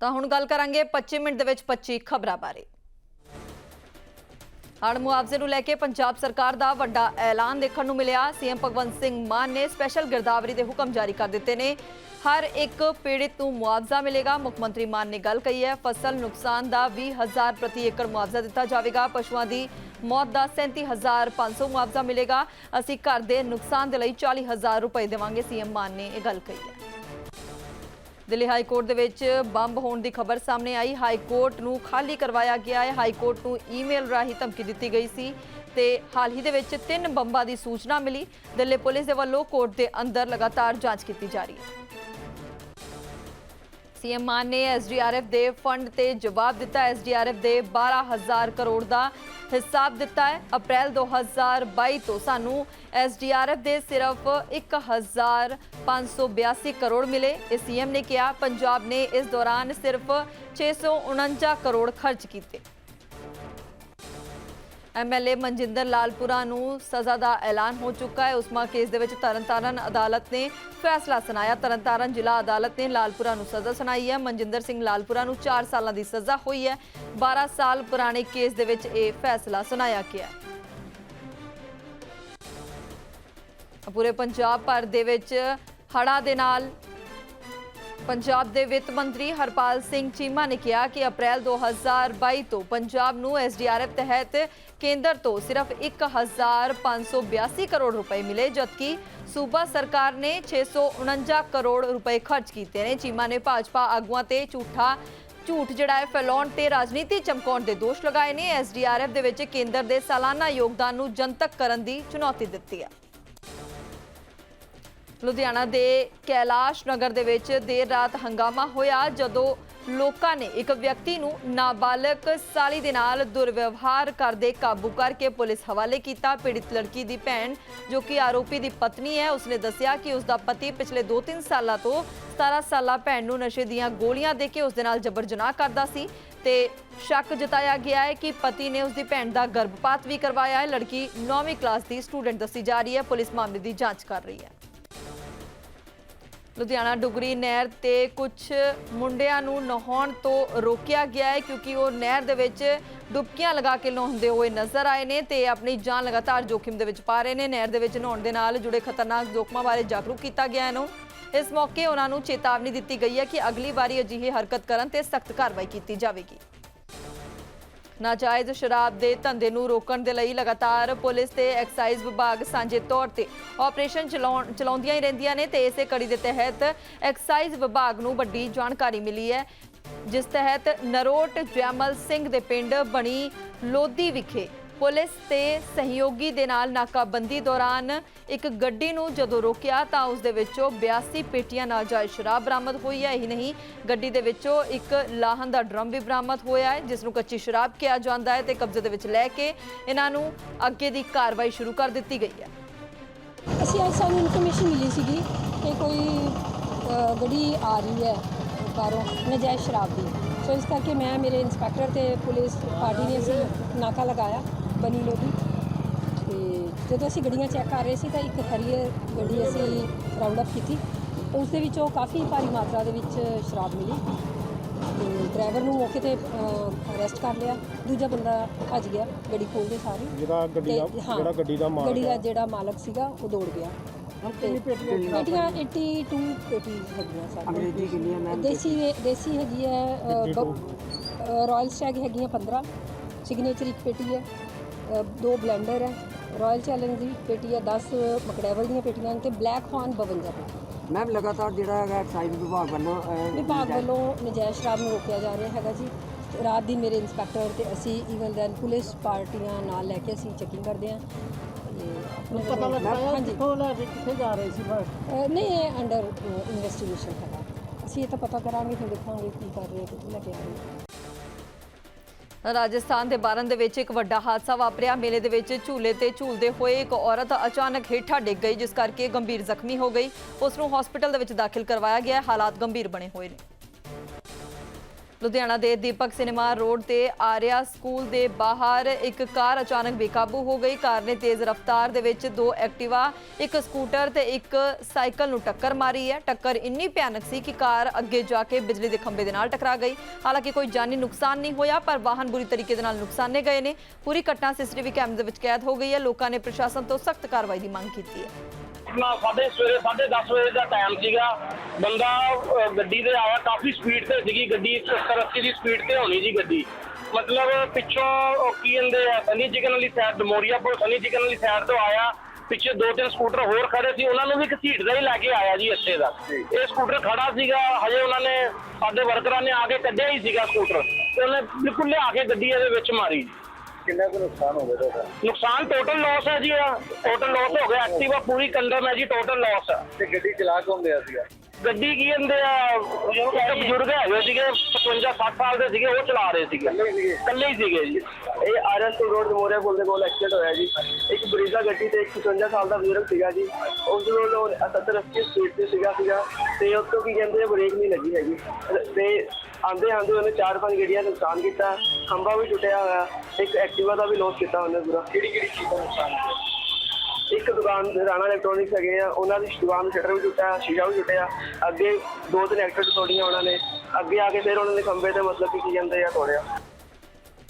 ਤਾਂ ਹੁਣ ਗੱਲ ਕਰਾਂਗੇ 25 ਮਿੰਟ ਦੇ ਵਿੱਚ 25 ਖਬਰਾਂ ਬਾਰੇ। ਹੜ੍ਹ ਮੁਆਵਜ਼ੇ ਨੂੰ ਲੈ ਕੇ ਪੰਜਾਬ ਸਰਕਾਰ ਦਾ ਵੱਡਾ ਐਲਾਨ ਦੇਖਣ ਨੂੰ ਮਿਲਿਆ। ਸੀਐਮ ਭਗਵੰਤ ਸਿੰਘ ਮਾਨ ਨੇ ਸਪੈਸ਼ਲ ਗਿਰਦਾਵਰੀ ਦੇ ਹੁਕਮ ਜਾਰੀ ਕਰ ਦਿੱਤੇ ਨੇ। ਹਰ ਇੱਕ ਪੀੜਿਤ ਨੂੰ ਮੁਆਵਜ਼ਾ ਮਿਲੇਗਾ, ਮੁੱਖ ਮੰਤਰੀ ਮਾਨ ਨੇ ਗੱਲ ਕਹੀ ਹੈ। ਫਸਲ ਨੁਕਸਾਨ ਦਾ 20000 ਪ੍ਰਤੀ ਏਕੜ ਮੁਆਵਜ਼ਾ ਦਿੱਤਾ ਜਾਵੇਗਾ। ਪਸ਼ੂਆਂ ਦੀ ਮੌਤ ਦਾ 37500 ਮੁਆਵਜ਼ਾ ਮਿਲੇਗਾ। ਅਸੀਂ ਘਰ ਦੇ ਨੁਕਸਾਨ ਦੇ ਲਈ 40000 ਰੁਪਏ ਦੇਵਾਂਗੇ, ਸੀਐਮ ਮਾਨ ਨੇ ਇਹ ਗੱਲ ਕਹੀ ਹੈ। ਦਿੱਲੀ ਹਾਈ ਕੋਰਟ ਦੇ ਵਿੱਚ ਬੰਬ ਹੋਣ ਦੀ ਖਬਰ ਸਾਹਮਣੇ ਆਈ। ਹਾਈ ਕੋਰਟ ਨੂੰ ਖਾਲੀ ਕਰਵਾਇਆ ਗਿਆ ਹੈ। ਹਾਈ ਕੋਰਟ ਨੂੰ ਈਮੇਲ ਰਾਹੀਂ ਧਮਕੀ ਦਿੱਤੀ ਗਈ ਸੀ ਤੇ ਹਾਲ ਹੀ ਦੇ ਵਿੱਚ ਤਿੰਨ ਬੰਬਾਂ ਦੀ ਸੂਚਨਾ ਮਿਲੀ। ਦਿੱਲੀ ਪੁਲਿਸ ਦੇ ਵੱਲੋਂ ਕੋਰਟ ਦੇ ਅੰਦਰ ਲਗਾਤਾਰ ਜਾਂਚ ਕੀਤੀ ਜਾ ਰਹੀ ਹੈ। ਸੀਐਮ ਮਾਨ ਨੇ ਐਸਡੀਆਰਐਫ ਦੇ ਫੰਡ ਤੇ ਜਵਾਬ ਦਿੱਤਾ। ਐਸਡੀਆਰਐਫ ਦੇ 12000 ਕਰੋੜ ਦਾ ਹਿਸਾਬ ਦਿੱਤਾ ਹੈ। ਅਪ੍ਰੈਲ 2022 ਤੋਂ ਸਾਨੂੰ ਐਸਡੀਆਰਐਫ ਦੇ ਸਿਰਫ 1582 ਕਰੋੜ ਮਿਲੇ। ਇਹ ਸੀਐਮ ਨੇ ਕਿਹਾ, ਪੰਜਾਬ ਨੇ ਇਸ ਦੌਰਾਨ ਸਿਰਫ 649 ਕਰੋੜ ਖਰਚ ਕੀਤੇ। ਐਮਐਲਏ ਮਨਜਿੰਦਰ ਲਾਲਪੁਰਾ ਨੂੰ ਸਜ਼ਾ ਦਾ ਐਲਾਨ ਹੋ ਚੁੱਕਾ ਹੈ। ਉਸਮਾ ਕੇਸ ਦੇ ਵਿੱਚ ਤਰਨਤਾਰਨ ਅਦਾਲਤ ਨੇ ਫੈਸਲਾ ਸੁਣਾਇਆ। ਤਰਨਤਾਰਨ ਜ਼ਿਲ੍ਹਾ ਅਦਾਲਤ ਨੇ ਲਾਲਪੁਰਾ ਨੂੰ ਸਜ਼ਾ ਸੁਣਾਈ ਹੈ। ਮਨਜਿੰਦਰ ਸਿੰਘ ਲਾਲਪੁਰਾ ਨੂੰ 4 ਸਾਲਾਂ ਦੀ ਸਜ਼ਾ ਹੋਈ ਹੈ। 12 ਸਾਲ ਪੁਰਾਣੇ ਕੇਸ ਦੇ ਵਿੱਚ ਇਹ ਫੈਸਲਾ ਸੁਣਾਇਆ ਗਿਆ ਹੈ। ਪੂਰੇ ਪੰਜਾਬ ਭਰ ਦੇ ਵਿੱਚ ਹੜਾ ਦੇ ਨਾਲ ਪੰਜਾਬ ਦੇ ਵਿੱਤ ਮੰਤਰੀ ਹਰਪਾਲ ਸਿੰਘ ਚੀਮਾ ਨੇ ਕਿਹਾ ਕਿ ਅਪ੍ਰੈਲ 2022 ਤੋਂ ਪੰਜਾਬ ਨੂੰ ਐਸਡੀਆਰਐਫ ਤਹਿਤ ਕੇਂਦਰ ਤੋਂ ਸਿਰਫ 1582 ਕਰੋੜ ਰੁਪਏ ਮਿਲੇ, ਜਦਕਿ ਸੂਬਾ ਸਰਕਾਰ ਨੇ 649 ਕਰੋੜ ਰੁਪਏ ਖਰਚ ਕੀਤੇ ਨੇ। ਚੀਮਾ ਨੇ ਭਾਜਪਾ ਆਗੂਆਂ ਤੇ ਝੂਠਾ, ਝੂਠ ਜਿਹੜਾ ਹੈ, ਫੈਲਾਉਣ ਤੇ ਰਾਜਨੀਤੀ ਚਮਕਾਉਣ ਦੇ ਦੋਸ਼ ਲਗਾਏ ਨੇ। ਐਸਡੀਆਰਐਫ ਦੇ ਵਿੱਚ ਕੇਂਦਰ ਦੇ ਸਾਲਾਨਾ ਯੋਗਦਾਨ ਨੂੰ ਜਨਤਕ ਕਰਨ ਦੀ ਚੁਣੌਤੀ ਦਿੱਤੀ ਹੈ। ਲੁਧਿਆਣਾ ਦੇ ਕੈਲਾਸ਼ ਨਗਰ ਦੇ ਵਿੱਚ ਦੇਰ ਰਾਤ ਹੰਗਾਮਾ ਹੋਇਆ ਜਦੋਂ ਲੋਕਾਂ ਨੇ ਇੱਕ ਵਿਅਕਤੀ ਨੂੰ ਨਾਬਾਲਗ ਸਾਲੀ ਦੇ ਨਾਲ ਦੁਰਵਿਵਹਾਰ ਕਰਦੇ ਕਾਬੂ ਕਰਕੇ ਪੁਲਿਸ ਹਵਾਲੇ ਕੀਤਾ। ਪੀੜਿਤ ਲੜਕੀ ਦੀ ਭੈਣ, ਜੋ ਕਿ ਆਰੋਪੀ ਦੀ ਪਤਨੀ ਹੈ, ਉਸਨੇ ਦੱਸਿਆ ਕਿ ਉਸ ਦਾ ਪਤੀ ਪਿਛਲੇ 2-3 ਸਾਲਾਂ ਤੋਂ 17 ਸਾਲਾ ਭੈਣ ਨੂੰ ਨਸ਼ੇ ਦੀਆਂ ਗੋਲੀਆਂ ਦੇ ਕੇ ਉਸ ਦੇ ਨਾਲ ਜਬਰ ਜਨਾਹ ਕਰਦਾ ਸੀ ਤੇ ਸ਼ੱਕ ਜਤਾਇਆ ਗਿਆ ਹੈ ਕਿ ਪਤੀ ਨੇ ਉਸ ਦੀ ਭੈਣ ਦਾ ਗਰਭਪਾਤ ਵੀ ਕਰਵਾਇਆ ਹੈ। ਲੜਕੀ 9ਵੀਂ ਕਲਾਸ ਦੀ ਸਟੂਡੈਂਟ ਦੱਸੀ ਜਾ ਰਹੀ ਹੈ। ਪੁਲਿਸ ਮਾਮਲੇ ਦੀ ਜਾਂਚ ਕਰ ਰਹੀ ਹੈ। ਲੁਧਿਆਣਾ ਡੁਗਰੀ ਨਹਿਰ ਤੇ ਕੁਝ ਮੁੰਡਿਆਂ ਨੂੰ ਨਹਾਉਣ ਤੋਂ ਰੋਕਿਆ ਗਿਆ ਹੈ ਕਿਉਂਕਿ ਉਹ ਨਹਿਰ ਦੇ ਵਿੱਚ ਡੁਬਕੀਆਂ ਲਗਾ ਕੇ ਨਹਾਉਂਦੇ ਹੋਏ ਨਜ਼ਰ ਆਏ ਨੇ ਤੇ ਆਪਣੀ ਜਾਨ ਲਗਾਤਾਰ ਜੋਖਿਮ ਦੇ ਵਿੱਚ ਪਾ ਰਹੇ ਨੇ। ਨਹਿਰ ਦੇ ਵਿੱਚ ਨਹਾਉਣ ਦੇ ਨਾਲ ਜੁੜੇ ਖਤਰਨਾਕ ਜੋਖਮਾਂ ਬਾਰੇ ਜਾਗਰੂਕ ਕੀਤਾ ਗਿਆ ਹੈ ਨੂੰ ਇਸ ਮੌਕੇ ਉਹਨਾਂ ਨੂੰ ਚੇਤਾਵਨੀ ਦਿੱਤੀ ਗਈ ਹੈ ਕਿ ਅਗਲੀ ਵਾਰੀ ਅਜਿਹੀ ਹਰਕਤ ਕਰਨ ਤੇ ਸਖਤ ਕਾਰਵਾਈ ਕੀਤੀ ਜਾਵੇਗੀ। ਨਾਜਾਇਜ਼ ਸ਼ਰਾਬ ਦੇ ਧੰਦੇ ਨੂੰ ਰੋਕਣ ਦੇ ਲਈ ਲਗਾਤਾਰ ਪੁਲਿਸ ਤੇ ਐਕਸਾਈਜ਼ ਵਿਭਾਗ ਸਾਂਝੇ ਤੌਰ ਤੇ ਆਪਰੇਸ਼ਨ ਚਲਾਉਣ ਚਲਾਉਂਦੀਆਂ ਹੀ ਰਹਿੰਦੀਆਂ ਨੇ ਤੇ ਇਸੇ ਕੜੀ ਦੇ ਤਹਿਤ ਐਕਸਾਈਜ਼ ਵਿਭਾਗ ਨੂੰ ਵੱਡੀ ਜਾਣਕਾਰੀ ਮਿਲੀ ਹੈ, ਜਿਸ ਤਹਿਤ ਨਰੋਟ ਜੈਮਲ ਸਿੰਘ ਦੇ ਪਿੰਡ ਬਣੀ ਲੋਧੀ ਵਿਖੇ ਪੁਲਿਸ ਤੇ ਸਹਿਯੋਗੀ ਦੇ ਨਾਲ ਨਾਕਾਬੰਦੀ ਦੌਰਾਨ ਇੱਕ ਗੱਡੀ ਨੂੰ ਜਦੋਂ ਰੋਕਿਆ ਤਾਂ ਉਸ ਦੇ ਵਿੱਚੋਂ 82 ਪੇਟੀਆਂ ਨਾਜਾਇਜ਼ ਸ਼ਰਾਬ ਬਰਾਮਦ ਹੋਈ ਹੈ। ਹੀ ਨਹੀਂ, ਗੱਡੀ ਦੇ ਵਿੱਚੋਂ ਇੱਕ ਲਾਹਨ ਦਾ ਡਰਮ ਵੀ ਬਰਾਮਦ ਹੋਇਆ ਹੈ, ਜਿਸ ਨੂੰ ਕੱਚੀ ਸ਼ਰਾਬ ਕਿਹਾ ਜਾਂਦਾ ਹੈ ਤੇ ਕਬਜ਼ੇ ਦੇ ਵਿੱਚ ਲੈ ਕੇ ਇਹਨਾਂ ਨੂੰ ਅੱਗੇ ਦੀ ਕਾਰਵਾਈ ਸ਼ੁਰੂ ਕਰ ਦਿੱਤੀ ਗਈ ਹੈ। ਅਸੀਂ ਅੱਜ ਸਾਨੂੰ ਇਨਫੋਰਮੇਸ਼ਨ ਮਿਲੀ ਸੀਗੀ ਕਿ ਕੋਈ ਗੱਡੀ ਆ ਰਹੀ ਹੈ ਬਾਹਰੋਂ ਨਜਾਇਜ਼ ਸ਼ਰਾਬ ਦੀ। ਸੋ ਇਸ ਕਰਕੇ ਮੈਂ ਮੇਰੇ ਇੰਸਪੈਕਟਰ ਤੇ ਪੁਲਿਸ ਪਾਰਟੀ ਨੇ ਅਸੀਂ ਨਾਕਾ ਲਗਾਇਆ। ਬਨੀ ਲੋਦੀ ਤੇ ਜਦੋਂ ਅਸੀਂ ਗੱਡੀਆਂ ਚੈੱਕ ਕਰ ਰਹੇ ਸੀ ਤਾਂ ਇੱਕ ਹਰੀਅਰ ਗੱਡੀ ਅਸੀਂ ਰਾਉਂਡ ਅਪ ਕੀਤੀ। ਉਸ ਦੇ ਵਿੱਚੋਂ ਕਾਫੀ ਭਾਰੀ ਮਾਤਰਾ ਦੇ ਵਿੱਚ ਸ਼ਰਾਬ ਮਿਲੀ। ਤੇ ਡਰਾਈਵਰ ਨੂੰ ਮੌਕੇ ਤੇ ਅਰੈਸਟ ਕਰ ਲਿਆ। ਦੂਜਾ ਬੰਦਾ ਭੱਜ ਗਿਆ ਗੱਡੀ ਖੋਲਦੇ ਸਾਰੀ। ਜਿਹੜਾ ਗੱਡੀ ਦਾ ਤੇ ਹਾਂ, ਜਿਹੜਾ ਗੱਡੀ ਦਾ ਮਾਲਕ ਗੱਡੀ ਦਾ ਹੈ। ਜਿਹੜਾ ਮਾਲਕ ਸੀਗਾ ਉਹ ਦੌੜ ਗਿਆ। ਤੇ ਪੇਟੀਆਂ 82 ਪੇਟੀ ਹੈਗੀਆਂ ਸਾਡੀਆਂ ਅੰਗਰੇਜ਼ੀ ਕਿੰਨੀਆਂ ਮੈਮ? ਦੇਸੀ ਦੇਸੀ ਹੈਗੀ ਹੈ ਰਾਇਲ ਸਟੈਗ ਹੈਗੀਆਂ 15 ਸਿਗਨੇਚਰ ਇੱਕ ਪੇਟੀ ਹੈ। ਦੋ ਬਲੈਂਡਰ ਹੈ ਰਾਇਲ ਚੈਲੰਜ ਦੀ ਪੇਟੀ ਹੈ 10 ਮਕੜੈਵਲ ਦੀਆਂ ਪੇਟੀਆਂ ਤੇ ਬਲੈਕ ਹੌਰਨ 52 ਪੇਟੀ ਮੈਮ ਲਗਾਤਾਰ ਜਿਹੜਾ ਹੈਗਾ ਐਕਸਾਈਜ਼ ਵਿਭਾਗ ਵੱਲੋਂ ਅਹ, ਵਿਭਾਗ ਵੱਲੋਂ ਨਜਾਇਜ਼ ਸ਼ਰਾਬ ਨੂੰ ਰੋਕਿਆ ਜਾ ਰਿਹਾ ਹੈਗਾ ਜੀ। ਤੇ ਰਾਤ ਦੀ ਮੇਰੇ ਇੰਸਪੈਕਟਰ ਤੇ ਅਸੀਂ ਈਵਨ ਦੈਨ ਪੁਲਿਸ ਪਾਰਟੀਆਂ ਨਾਲ ਲੈ ਕੇ ਅਸੀਂ ਚੈਕਿੰਗ ਕਰਦੇ ਹਾਂ। ਤੇ ਆਪਣੇ ਪਤਾ ਵੱਲੋਂ- ਲੱਗਾ ਹੈ ਹਾਂਜੀ। ਕਿੱਥੋਂ ਲੈ ਕੇ ਕਿੱਥੇ ਜਾ ਰਹੇ ਸੀ ਬਸ? ਅ, ਨਹੀਂ ਇਹ ਅੰਡਰ ਇਨਵੈਸਟੀਗੇਸ਼ਨ ਹੈਗਾ। ਅਸੀਂ ਇਹ ਤਾਂ ਪਤਾ ਕਰਾਂਗੇ ਫਿਰ ਦੇਖਾਂਗੇ ਕੀ ਕਰ ਰਹੇ ਕਿੱਥੇ ਲੈ ਕੇ ਆ। ਰਹੇ ਰਾਜਸਥਾਨ ਦੇ ਬਾਰਨ ਦੇ ਵਿੱਚ ਇੱਕ ਵੱਡਾ ਹਾਦਸਾ ਵਾਪਰਿਆ। ਮੇਲੇ ਦੇ ਵਿੱਚ ਝੂਲੇ ਤੇ ਝੂਲਦੇ ਹੋਏ ਇੱਕ ਔਰਤ ਅਚਾਨਕ ਹੇਠਾਂ ਡਿੱਗ ਗਈ, ਜਿਸ ਕਰਕੇ ਗੰਭੀਰ ਜ਼ਖਮੀ ਹੋ ਗਈ। ਉਸ ਨੂੰ ਹਸਪੀਟਲ ਦੇ ਵਿੱਚ ਦਾਖਲ ਕਰਵਾਇਆ ਗਿਆ। ਹਾਲਾਤ ਗੰਭੀਰ ਬਣੇ ਹੋਏ ਨੇ। ਲੁਧਿਆਣਾ ਦੇ ਦੀਪਕ ਸਿਨੇਮਾ ਰੋਡ ਤੇ ਆਰਿਆ ਸਕੂਲ ਦੇ ਬਾਹਰ। ਇੱਕ ਕਾਰ ਅਚਾਨਕ ਬੇਕਾਬੂ ਹੋ ਗਈ। ਕਾਰ ਨੇ ਤੇਜ਼ ਰਫ਼ਤਾਰ ਦੇ ਵਿੱਚ ਦੋ ਐਕਟਿਵਾ, ਇੱਕ ਸਕੂਟਰ ਤੇ ਇੱਕ ਸਾਈਕਲ ਨੂੰ ਟੱਕਰ ਮਾਰੀ ਹੈ। ਟੱਕਰ ਇੰਨੀ ਭਿਆਨਕ ਸੀ ਕਿ ਕਾਰ ਅੱਗੇ ਜਾ ਕੇ ਬਿਜਲੀ ਦੇ ਖੰਭੇ ਦੇ ਨਾਲ ਟਕਰਾ ਗਈ। ਹਾਲਾਂਕਿ ਕੋਈ ਜਾਨੀ ਨੁਕਸਾਨ ਨਹੀਂ ਹੋਇਆ, ਪਰ ਵਾਹਨ ਬੁਰੀ ਤਰੀਕੇ ਦੇ ਨਾਲ ਨੁਕਸਾਨੇ ਗਏ ਨੇ। ਪੂਰੀ ਘਟਨਾ ਸੀਸੀਟੀਵੀ ਕੈਮਰੇ ਦੇ ਵਿੱਚ ਕੈਦ ਹੋ ਗਈ ਹੈ। ਲੋਕਾਂ ਨੇ ਪ੍ਰਸ਼ਾਸਨ ਤੋਂ ਸਖਤ ਕਾਰਵਾਈ ਦੀ ਮੰਗ ਕੀਤੀ ਹੈ। ਆਪਣਾ ਸਾਢੇ ਸਵੇਰੇ 10:30 ਵਜੇ ਦਾ ਟਾਈਮ ਸੀਗਾ। ਬੰਦਾ ਅਹ, ਗੱਡੀ ਤੇ ਆਇਆ ਕਾਫੀ ਸਪੀਡ ਤੇ ਸੀਗੀ ਗੱਡੀ 70 80 ਦੀ ਸਪੀਡ ਤੇ ਹੋਣੀ ਜੀ ਗੱਡੀ। ਮਤਲਬ ਪਿੱਛੋਂ ਉਹ ਕੀ ਕਹਿੰਦੇ ਆ ਸਨੀ ਚਿਕਨ ਵਾਲੀ ਸਾਈਡ ਡਮੋਰੀਆ ਪੁਲ ਸਨੀ ਚਿਕਨ ਵਾਲੀ ਸਾਈਡ ਤੋਂ ਆਇਆ। ਪਿੱਛੇ ਦੋ ਤਿੰਨ ਸਕੂਟਰ ਹੋਰ ਖੜੇ ਸੀ ਉਹਨਾਂ ਨੂੰ ਵੀ ਘਸੀਟਦਾ ਹੀ ਲੈ ਕੇ ਆਇਆ ਜੀ ਇੱਥੇ ਦਾ। ਇਹ ਸਕੂਟਰ ਖੜਾ ਸੀਗਾ ਹਜੇ ਉਹਨਾਂ ਨੇ ਸਾਡੇ ਵਰਕਰਾਂ ਨੇ ਆ ਕੇ ਕੱਢਿਆ ਹੀ ਸੀਗਾ ਸਕੂਟਰ ਤੇ ਉਹਨੇ ਬਿਲਕੁਲ ਲਿਆ ਕੇ ਗੱਡੀ ਇਹਦੇ ਵਿੱਚ ਮਾਰੀ। ਕਿੰਨਾ ਕੁ ਨੁਕਸਾਨ ਹੋ ਗਿਆ ਤੁਹਾਡਾ? ਨੁਕਸਾਨ ਟੋਟਲ ਲਾਸ ਹੈ ਜੀ ਟੋਟਲ ਲਾਸ ਹੋ ਗਿਆ। ਐਕਟਿਵਾ ਪੂਰੀ ਕੰਡਮ ਹੈ ਜੀ ਟੋਟਲ ਲਾਸ ਹੈ ਤੇ ਗੱਡੀ ਚਲਾ ਕੇ ਹੁੰਦੇ ਸੀਗਾ? ਗੱਡੀ ਕੀ ਕਹਿੰਦੇ ਆ ਇੱਕ ਬਜ਼ੁਰਗ ਹੈਗੇ ਸੀਗੇ 55 60 ਸਾਲ ਦੇ ਸੀਗੇ ਉਹ ਚਲਾ ਰਹੇ ਸੀਗੇ। ਇਕੱਲੇ ਹੀ ਸੀਗੇ ਜੀ। ਇਹ ਆਰਐਸ ਰੋਡ ਮੋਰਿਆ ਪੁਲ ਦੇ ਕੋਲ ਐਕਸੀਡੈਂਟ ਹੋਇਆ ਜੀ। ਇੱਕ ਬਰੀਜ਼ਾ ਗੱਡੀ ਤੇ ਇੱਕ 55 ਸਾਲ ਦਾ ਬਜ਼ੁਰਗ ਸੀਗਾ ਜੀ। ਉਸ ਨੂੰ ਉਹ 70 80 ਸਪੀਡ ਤੇ ਸੀਗਾ ਸੀਗਾ। ਤੇ ਉਸ ਤੋਂ ਕੀ ਕਹਿੰਦੇ ਆ, ਬ੍ਰੇਕ ਨਹੀਂ ਲੱਗੀ ਹੈਗੀ। ਤੇ ਆਂਦੇ ਆਂਦੇ ਉਹਨੇ ਚਾਰ ਪੰਜ ਗੱਡੀਆਂ ਦਾ ਨੁਕਸਾਨ ਕੀਤਾ। ਖੰਭਾ ਵੀ ਟੁੱਟਿਆ ਹੋਇਆ। ਇੱਕ ਐਕਟਿਵਾ ਦਾ ਵੀ ਲੋਸ ਕੀਤਾ ਉਹਨੇ ਪੂਰਾ। ਕਿਹੜੀ ਕਿਹੜੀ ਚੀਜ਼ ਦਾ ਨੁਕਸਾਨ ਇੱਕ ਦੁਕਾਨ ਰਾਣਾ ਇਲੈਕਟ੍ਰੋਨਿਕਸ ਹੈਗੇ ਆ, ਉਹਨਾਂ ਦੀ ਦੁਕਾਨ ਨੂੰ ਸ਼ਟਰ ਵੀ ਟੁੱਟਿਆ, ਸ਼ੀਸ਼ਾ ਵੀ ਟੁੱਟਿਆ। ਅੱਗੇ ਦੋ ਤਿੰਨ ਐਕਟਰ ਤੋੜੀਆਂ ਉਹਨਾਂ ਨੇ। ਅੱਗੇ ਆ ਕੇ ਫਿਰ ਉਹਨਾਂ ਨੇ ਖੰਭੇ ਤੇ ਮਤਲਬ ਕਿ ਕੀ ਜਾਂਦੇ ਆ ਤੋੜਿਆ।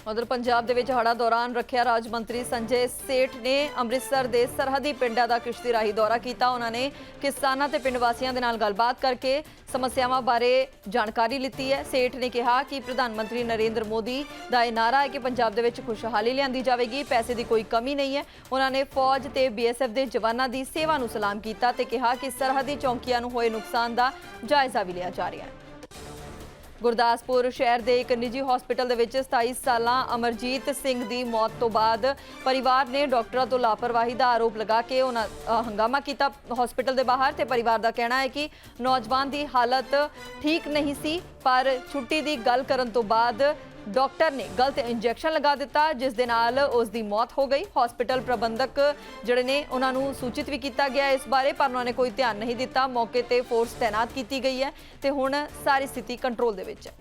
ਉਧਰ ਪੰਜਾਬ ਦੇ ਵਿੱਚ ਹੜ੍ਹਾਂ ਦੌਰਾਨ ਰੱਖਿਆ ਰਾਜ ਮੰਤਰੀ ਸੰਜੇ ਸੇਠ ਨੇ ਅੰਮ੍ਰਿਤਸਰ ਦੇ ਸਰਹੱਦੀ ਪਿੰਡਾਂ ਦਾ ਕਿਸ਼ਤੀ ਰਾਹੀਂ ਦੌਰਾ ਕੀਤਾ। ਉਹਨਾਂ ਨੇ ਕਿਸਾਨਾਂ ਤੇ ਪਿੰਡ ਵਾਸੀਆਂ ਦੇ ਨਾਲ ਗੱਲਬਾਤ ਕਰਕੇ ਸਮੱਸਿਆਵਾਂ ਬਾਰੇ ਜਾਣਕਾਰੀ ਲਿੱਤੀ ਹੈ। ਸੇਠ ਨੇ ਕਿਹਾ ਕਿ ਪ੍ਰਧਾਨ ਮੰਤਰੀ ਨਰਿੰਦਰ ਮੋਦੀ ਦਾ ਇਹ ਨਾਰਾ ਹੈ ਕਿ ਪੰਜਾਬ ਦੇ ਵਿੱਚ ਖੁਸ਼ਹਾਲੀ ਲਿਆਂਦੀ ਜਾਵੇਗੀ, ਪੈਸੇ ਦੀ ਕੋਈ ਕਮੀ ਨਹੀਂ ਹੈ। ਉਹਨਾਂ ਨੇ ਫੌਜ ਤੇ ਬੀਐਸਐਫ ਦੇ ਜਵਾਨਾਂ ਦੀ ਸੇਵਾ ਨੂੰ ਸਲਾਮ ਕੀਤਾ ਤੇ ਕਿਹਾ ਕਿ ਸਰਹੱਦੀ ਚੌਂਕੀਆਂ ਨੂੰ ਹੋਏ ਨੁਕਸਾਨ ਦਾ ਜਾਇਜ਼ਾ ਵੀ ਲਿਆ ਜਾ ਰਿਹਾ ਹੈ। ਗੁਰਦਾਸਪੁਰ ਸ਼ਹਿਰ ਦੇ ਇੱਕ ਨਿੱਜੀ ਹਸਪੀਟਲ ਦੇ ਵਿੱਚ 27 ਸਾਲਾਂ ਅਮਰਜੀਤ ਸਿੰਘ ਦੀ ਮੌਤ ਤੋਂ ਬਾਅਦ ਪਰਿਵਾਰ ਨੇ ਡਾਕਟਰਾਂ ਤੋਂ ਲਾਪਰਵਾਹੀ ਦਾ ਆਰੋਪ ਲਗਾ ਕੇ ਉਹਨਾਂ ਹੰਗਾਮਾ ਕੀਤਾ ਹਸਪੀਟਲ ਦੇ ਬਾਹਰ ਤੇ ਪਰਿਵਾਰ ਦਾ ਕਹਿਣਾ ਹੈ ਕਿ ਨੌਜਵਾਨ ਦੀ ਹਾਲਤ ਠੀਕ ਨਹੀਂ ਸੀ, ਪਰ ਛੁੱਟੀ ਦੀ ਗੱਲ ਕਰਨ ਤੋਂ ਬਾਅਦ ਡਾਕਟਰ ਨੇ ਗਲਤ ਇੰਜੈਕਸ਼ਨ ਲਗਾ ਦਿੱਤਾ, ਜਿਸ ਦੇ ਨਾਲ ਉਸ ਦੀ ਮੌਤ ਹੋ ਗਈ। ਹਸਪੀਟਲ ਪ੍ਰਬੰਧਕ ਜਿਹੜੇ ਨੇ, ਉਹਨਾਂ ਨੂੰ ਸੂਚਿਤ ਵੀ ਕੀਤਾ ਗਿਆ ਇਸ ਬਾਰੇ, ਪਰ ਉਹਨਾਂ ਨੇ ਕੋਈ ਧਿਆਨ ਨਹੀਂ ਦਿੱਤਾ। ਮੌਕੇ ਤੇ ਫੋਰਸ ਤਾਇਨਾਤ ਕੀਤੀ ਗਈ ਹੈ ਤੇ ਹੁਣ ਸਾਰੀ ਸਥਿਤੀ ਕੰਟਰੋਲ ਦੇ ਵਿੱਚ ਹੈ।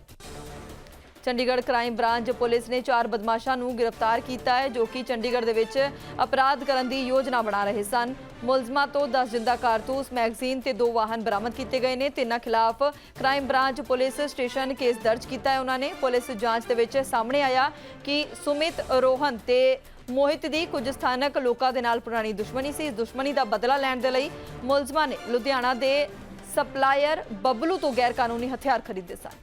ਚੰਡੀਗੜ੍ਹ ਕ੍ਰਾਈਮ ਬ੍ਰਾਂਚ ਪੁਲਿਸ ਨੇ ਚਾਰ ਬਦਮਾਸ਼ਾਂ ਨੂੰ ਗ੍ਰਿਫਤਾਰ ਕੀਤਾ ਹੈ, ਜੋ ਕਿ ਚੰਡੀਗੜ੍ਹ ਦੇ ਵਿੱਚ ਅਪਰਾਧ ਕਰਨ ਦੀ ਯੋਜਨਾ ਬਣਾ ਰਹੇ ਸਨ। ਮੁਲਜ਼ਮਾਂ ਤੋਂ 10 ਜਿੰਦਾ ਕਾਰਤੂਸ ਮੈਗਜ਼ੀਨ ਤੇ ਦੋ ਵਾਹਨ ਬਰਾਮਦ ਕੀਤੇ ਗਏ ਨੇ। ਤਿੰਨਾਂ ਖਿਲਾਫ crime branch police station case ਦਰਜ ਕੀਤਾ ਹੈ ਉਹਨਾਂ ਨੇ। ਪੁਲਿਸ ਜਾਂਚ ਦੇ ਵਿੱਚ ਸਾਹਮਣੇ ਆਇਆ ਕਿ ਸੁਮਿਤ ਰੋਹਨ ਤੇ ਮੋਹਿਤ ਦੀ ਕੁਝ ਸਥਾਨਕ ਲੋਕਾਂ ਦੇ ਨਾਲ ਪੁਰਾਣੀ ਦੁਸ਼ਮਣੀ ਸੀ। ਇਸ ਦੁਸ਼ਮਣੀ ਦਾ ਬਦਲਾ ਲੈਣ ਦੇ ਲਈ ਮੁਲਜ਼ਮਾਂ ਨੇ ਲੁਧਿਆਣਾ ਦੇ ਸਪਲਾਇਰ ਬੱਬਲੂ ਤੋਂ ਗੈਰ ਕਾਨੂੰਨੀ ਹਥਿਆਰ ਖਰੀਦੇ ਸਨ।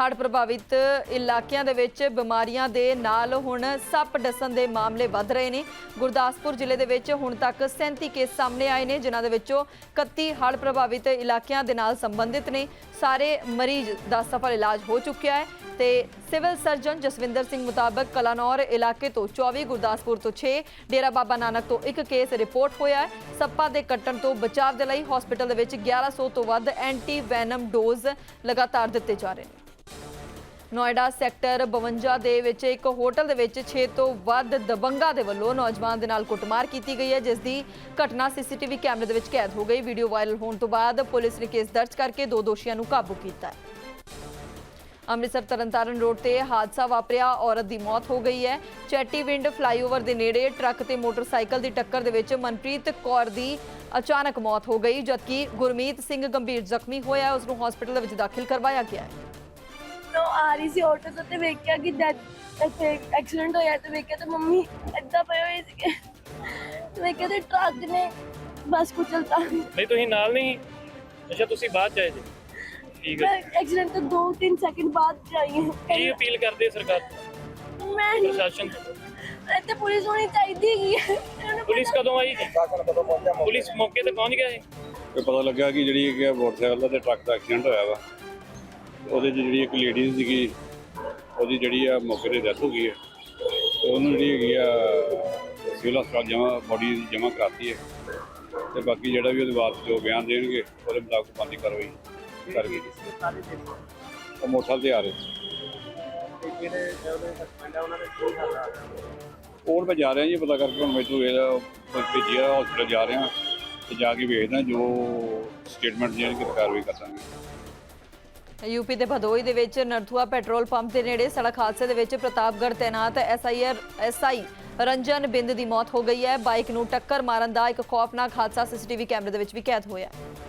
ਹੜ੍ਹ ਪ੍ਰਭਾਵਿਤ ਇਲਾਕਿਆਂ ਦੇ ਵਿੱਚ ਬਿਮਾਰੀਆਂ ਦੇ ਨਾਲ ਹੁਣ ਸੱਪ ਡਸਣ ਦੇ ਮਾਮਲੇ ਵੱਧ ਰਹੇ ਨੇ। ਗੁਰਦਾਸਪੁਰ ਜ਼ਿਲ੍ਹੇ ਦੇ ਵਿੱਚ ਹੁਣ ਤੱਕ 37 ਕੇਸ ਸਾਹਮਣੇ ਆਏ ਨੇ, ਜਿਨ੍ਹਾਂ ਦੇ ਵਿੱਚੋਂ 31 ਹੜ੍ਹ ਪ੍ਰਭਾਵਿਤ ਇਲਾਕਿਆਂ ਦੇ ਨਾਲ ਸੰਬੰਧਿਤ ਨੇ। ਸਾਰੇ ਮਰੀਜ਼ ਦਾ ਸਫਲ ਇਲਾਜ ਹੋ ਚੁੱਕਿਆ ਹੈ ਤੇ ਸਿਵਲ ਸਰਜਨ ਜਸਵਿੰਦਰ ਸਿੰਘ ਮੁਤਾਬਕ ਕਲਾਨੌਰ ਇਲਾਕੇ ਤੋਂ 24 ਗੁਰਦਾਸਪੁਰ ਤੋਂ 6 ਡੇਰਾ ਬਾਬਾ ਨਾਨਕ ਤੋਂ ਇੱਕ ਕੇਸ ਰਿਪੋਰਟ ਹੋਇਆ ਹੈ। ਸੱਪਾਂ ਦੇ ਕੱਟਣ ਤੋਂ ਬਚਾਅ ਦੇ ਲਈ ਹਸਪੀਟਲ ਦੇ ਵਿੱਚ 1100 ਤੋਂ ਵੱਧ ਐਂਟੀ ਵੈਨਮ ਡੋਜ਼ ਲਗਾਤਾਰ ਦਿੱਤੇ ਜਾ ਰਹੇ ਨੇ। ਨੋਇਡਾ ਸੈਕਟਰ 52 ਦੇ ਵਿੱਚ ਇੱਕ ਹੋਟਲ ਦੇ ਵਿੱਚ 6 ਤੋਂ ਵੱਧ ਦਬੰਗਾ ਦੇ ਵੱਲੋਂ ਨੌਜਵਾਨ ਦੇ ਨਾਲ ਕੁੱਟਮਾਰ ਕੀਤੀ ਗਈ ਹੈ, ਜਿਸ ਦੀ ਘਟਨਾ ਸੀਸੀਟੀਵੀ ਕੈਮਰੇ ਦੇ ਵਿੱਚ ਕੈਦ ਹੋ ਗਈ। ਵੀਡੀਓ ਵਾਇਰਲ ਹੋਣ ਤੋਂ ਬਾਅਦ ਪੁਲਿਸ ਨੇ ਕੇਸ ਦਰਜ ਕਰਕੇ ਦੋ ਦੋਸ਼ੀਆਂ ਨੂੰ ਕਾਬੂ ਕੀਤਾ ਹੈ। ਅੰਮ੍ਰਿਤਸਰ ਤਰਨਤਾਰਨ ਰੋਡ ਤੇ ਹਾਦਸਾ ਵਾਪਰਿਆ। ਔਰਤ ਦੀ ਮੌਤ ਹੋ ਗਈ ਹੈ। ਚੈਟੀ ਵਿੰਡ ਫਲਾਈਓਵਰ ਦੇ ਨੇੜੇ ਟਰੱਕ ਤੇ ਮੋਟਰਸਾਈਕਲ ਦੀ ਟੱਕਰ ਦੇ ਵਿੱਚ ਮਨਪ੍ਰੀਤ ਕੌਰ ਦੀ ਅਚਾਨਕ ਮੌਤ ਹੋ ਗਈ, ਜਦਕਿ ਗੁਰਮੀਤ ਸਿੰਘ ਗੰਭੀਰ ਜ਼ਖਮੀ ਹੋਇਆ। ਉਸ ਨੂੰ ਹਸਪੀਟਲ ਦੇ ਵਿੱਚ ਦਾਖਲ ਕਰਵਾਇਆ ਗਿਆ ਹੈ। ਮੈਂ ਆ ਰਹੀ ਸੀ ਆਟੋ ਤੋਂ ਤੇ ਵੇਖਿਆ ਕਿ ਡੈਥ ਇੱਥੇ ਐਕਸੀਡੈਂਟ ਹੋਇਆ ਤੇ ਵੇਖਿਆ ਤੇ ਮੰਮੀ ਏਦਾਂ ਪਏ ਹੋਏ ਸੀਗੇ। ਤੇ ਵੇਖਿਆ ਤੇ ਟਰੱਕ ਨੇ ਬਸ ਕੁਚਲਤਾ ਨਹੀਂ ਤੁਸੀਂ ਨਾਲ ਨਹੀਂ? ਅੱਛਾ ਤੁਸੀਂ ਬਾਅਦ ਚ ਆਏ ਜੀ। ਠੀਕ ਮੈਂ ਹੈ ਐਕਸੀਡੈਂਟ ਤੋਂ 2-3 ਸੈਕਿੰਡ ਬਾਅਦ ਜਾਈ ਕੀ ਹਾਂ। ਅਪੀਲ ਕਰਦੇ ਸਰਕਾਰ ਤੋਂ, ਮੈਂ ਨਹੀਂ। ਪ੍ਰਸ਼ਾਸਨ ਤੋਂ? ਇੱਥੇ ਪੁਲਿਸ ਹੋਣੀ ਚਾਹੀਦੀ ਹੈਗੀ ਹੈ। ਇਹਨਾਂ ਨੂੰ ਪੁਲਿਸ ਕਦੋਂ ਆਈ? ਜੀ ਪੁਲਿਸ ਮੌਕੇ ਤੇ ਪਹੁੰਚ ਗਿਆ ਜੀ ਤੇ ਪਤਾ ਲੱਗਾ ਕਿ ਜਿਹੜੀ ਕਿ ਮੋਟਰਸਾਈਕਲ ਦਾ ਤੇ ਟਰੱਕ ਦਾ ਐਕਸੀਡੈਂਟ ਹੋਇਆ ਵਾ। ਉਹਦੇ 'ਚ ਜਿਹੜੀ ਇੱਕ ਲੇਡੀ ਸੀਗੀ ਉਹਦੀ ਜਿਹੜੀ ਆ ਮੌਕੇ ਤੇ ਡੈਥ ਹੋ ਗਈ ਹੈ। ਤੇ ਉਹਨੂੰ ਜਿਹੜੀ ਹੈਗੀ ਆ ਸਿਵਲ ਹਸਪਤਾਲ ਜਮਾ ਬੋਡੀ ਜਮਾ ਕਰਾਤੀ ਹੈ। ਤੇ ਬਾਕੀ ਜਿਹੜਾ ਵੀ ਉਹਦੇ ਵਾਸਤੇ ਜੋ ਬਿਆਨ ਦੇਣਗੇ ਉਹਦੇ ਮੁਤਾਬਕ ਬੰਦੀ ਕਾਰਵਾਈ ਕਰਗੇ ਉਹ ਮੋਟਰਸਾਈਕਲ ਤੇ ਆ ਰਹੇ ਸੀ। ਜਿਹੜੇ ਜਿਹੜੇ ਕੀ ਹੋਰ ਮੈਂ ਜਾ ਰਿਹਾ ਜੀ ਪਤਾ ਕਰਕੇ ਹੁਣ ਮੈਨੂੰ ਇਹਦਾ ਭੇਜਿਆ ਹਸਪਤਾਲ ਜਾ ਰਿਹਾ। ਤੇ ਜਾ ਕੇ ਵੇਖਦਾ ਜੋ ਸਟੇਟਮੈਂਟ ਦੇਣਗੇ ਤੇ ਕਾਰਵਾਈ ਕਰ ਦਾਂਗੇ। ਯੂਪੀ ਦੇ ਭਦੋਈ ਦੇ ਵਿੱਚ ਨਰਥੂਆ ਪੈਟਰੋਲ ਪੰਪ ਦੇ ਨੇੜੇ ਸੜਕ ਹਾਦਸੇ ਦੇ ਵਿੱਚ ਪ੍ਰਤਾਪਗੜ੍ਹ ਤੈਨਾਤ ਐਸਆਈਆਰ ਐਸਆਈ ਰੰਜਨ ਬਿੰਦ ਦੀ ਮੌਤ ਹੋ ਗਈ ਹੈ। ਬਾਈਕ ਨੂੰ ਟੱਕਰ ਮਾਰਨ ਦਾ ਇੱਕ ਖੌਫਨਾਕ ਹਾਦਸਾ ਸੀਸੀਟੀਵੀ ਕੈਮਰੇ ਦੇ ਵਿੱਚ ਵੀ ਕੈਦ ਹੋਇਆ ਹੈ।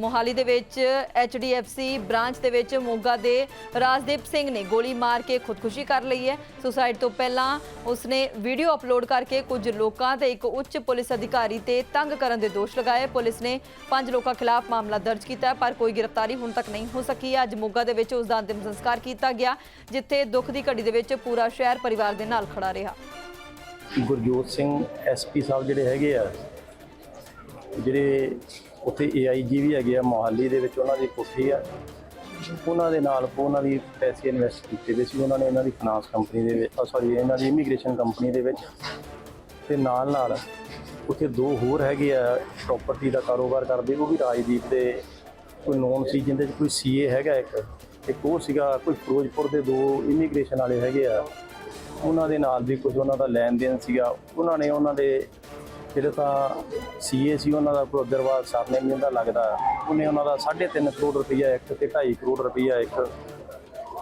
ਮੋਹਾਲੀ ਦੇ ਵਿੱਚ HDFC ਬ੍ਰਾਂਚ ਦੇ ਵਿੱਚ ਮੋਗਾ ਦੇ ਰਾਜਦੀਪ ਸਿੰਘ ਨੇ ਗੋਲੀ ਮਾਰ ਕੇ ਖੁਦਕੁਸ਼ੀ ਕਰ ਲਈ ਹੈ। ਸੁਸਾਈਡ ਤੋਂ ਪਹਿਲਾਂ ਉਸਨੇ ਵੀਡੀਓ ਅਪਲੋਡ ਕਰਕੇ ਕੁਝ ਲੋਕਾਂ ਤੇ ਇੱਕ ਉੱਚ ਪੁਲਿਸ ਅਧਿਕਾਰੀ ਤੇ ਤੰਗ ਕਰਨ ਦੇ ਦੋਸ਼ ਲਗਾਏ। ਪੁਲਿਸ ਨੇ ਪੰਜ ਲੋਕਾਂ ਖਿਲਾਫ ਮਾਮਲਾ ਦਰਜ ਕੀਤਾ ਪਰ ਕੋਈ ਗ੍ਰਿਫਤਾਰੀ ਹੁਣ ਤੱਕ ਨਹੀਂ ਹੋ ਸਕੀ। ਅੱਜ ਮੋਗਾ ਦੇ ਵਿੱਚ ਉਸ ਦਾ ਅੰਤਿਮ ਸੰਸਕਾਰ ਕੀਤਾ ਗਿਆ, ਜਿੱਥੇ ਦੁੱਖ ਦੀ ਘੜੀ ਦੇ ਵਿੱਚ ਪੂਰਾ ਸ਼ਹਿਰ ਪਰਿਵਾਰ ਦੇ ਨਾਲ ਖੜਾ ਰਿਹਾ। ਗੁਰਜੋਤ ਸਿੰਘ ਐਸਪੀ ਸਾਹਿਬ ਜਿਹੜੇ ਹੈਗੇ ਆ, ਜਿਹੜੇ ਉੱਥੇ ਏਆਈਜੀ ਵੀ ਹੈਗੇ ਆ, ਮੋਹਾਲੀ ਦੇ ਵਿੱਚ ਉਹਨਾਂ ਦੀ ਕੋਠੀ ਆ। ਉਹਨਾਂ ਦੇ ਨਾਲ ਉਹਨਾਂ ਦੀ ਪੈਸੇ ਇਨਵੈਸਟ ਕੀਤੇ ਹੋਏ ਸੀ, ਉਹਨਾਂ ਨੇ ਇਹਨਾਂ ਦੀ ਫਾਈਨਾਂਸ ਕੰਪਨੀ ਦੇ ਵਿੱਚ ਸੌਰੀ ਇਹਨਾਂ ਦੀ ਇਮੀਗ੍ਰੇਸ਼ਨ ਕੰਪਨੀ ਦੇ ਵਿੱਚ। ਤੇ ਨਾਲ ਨਾਲ ਉੱਥੇ ਦੋ ਹੋਰ ਹੈਗੇ ਆ ਪ੍ਰਾਪਰਟੀ ਦਾ ਕਾਰੋਬਾਰ ਕਰਦੇ, ਉਹ ਵੀ ਰਾਜਦੀਪ ਦੇ ਕੋਈ ਨੋਨ ਸੀ ਜਿੰਦੇ ਚ ਕੋਈ ਸੀਏ ਹੈਗਾ ਇੱਕ। ਇੱਕ ਉਹ ਸੀਗਾ, ਕੋਈ ਫਿਰੋਜ਼ਪੁਰ ਦੇ ਦੋ ਇਮੀਗ੍ਰੇਸ਼ਨ ਵਾਲੇ ਹੈਗੇ ਆ। ਉਹਨਾਂ ਦੇ ਨਾਲ ਵੀ ਕੁਝ ਉਹਨਾਂ ਦਾ ਲੈਣ ਦੇਣ ਸੀਗਾ। ਉਹਨਾਂ ਨੇ ਉਹਨਾਂ ਦੇ ਜਿਹੜੇ ਤਾਂ ਸੀਏ ਸੀ, ਉਹਨਾਂ ਦਾ ਕੋਈ ਅਗਰਵਾਲ ਸਰਨੇਮ ਜਿੰਦਾ ਲੱਗਦਾ। ਉਹਨੇ ਉਹਨਾਂ ਦਾ 3.5 ਕਰੋੜ ਰੁਪਈਆ ਇੱਕ ਤੇ 2.5 ਕਰੋੜ ਰੁਪਈਆ ਇੱਕ